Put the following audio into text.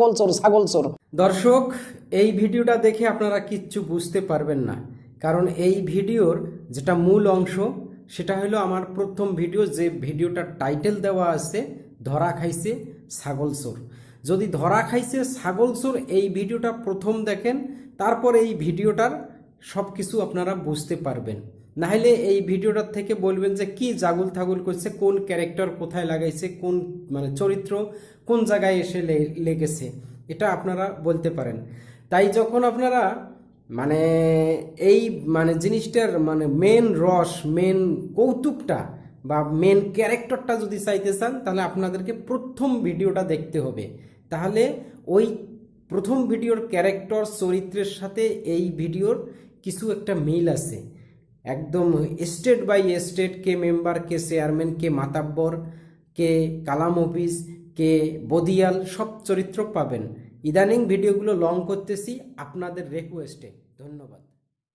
ছাগল চোর ছাগল চোর দর্শক, এই ভিডিওটা দেখে আপনারা কিচ্ছু বুঝতে পারবেন না। কারণ এই ভিডিওর যেটা মূল অংশ, সেটা হলো আমার প্রথম ভিডিও যে ভিডিওটার টাইটেল দেওয়া আছে, ধরা খাইছে ছাগল চোর যদি ধরা খাইছে ছাগল চোর এই ভিডিওটা প্রথম দেখেন, তারপর এই ভিডিওটার সব কিছু আপনারা বুঝতে পারবেন। নাহলে এই ভিডিওটার থেকে বলবেন যে কি জাগুল থাগুল করছে, কোন ক্যারেক্টার কোথায় লাগাইছে, কোন মানে চরিত্র কোন জায়গায় এসে লেগেছে, এটা আপনারা বলতে পারেন। তাই যখন আপনারা মানে এই মানে জিনিসটার মানে মেন রস মেন কৌতুকটা বা মেন ক্যারেক্টারটা যদি চাইতে চান, তাহলে আপনাদেরকে প্রথম ভিডিওটা দেখতে হবে। তাহলে ওই প্রথম ভিডিওর ক্যারেক্টার, চরিত্রের সাথে এই ভিডিওর কিছু একটা মিল আছে। একদম স্টেট বাই স্টেট কে মেম্বার, কে চেয়ারম্যান, কে মাতাব্বর, কে কালাম অফিস, কে বদিয়াল, সব চরিত্র পাবেন। ইদানিং ভিডিওগুলো লং করতেছি আপনাদের রিকোয়েস্টে ধন্যবাদ।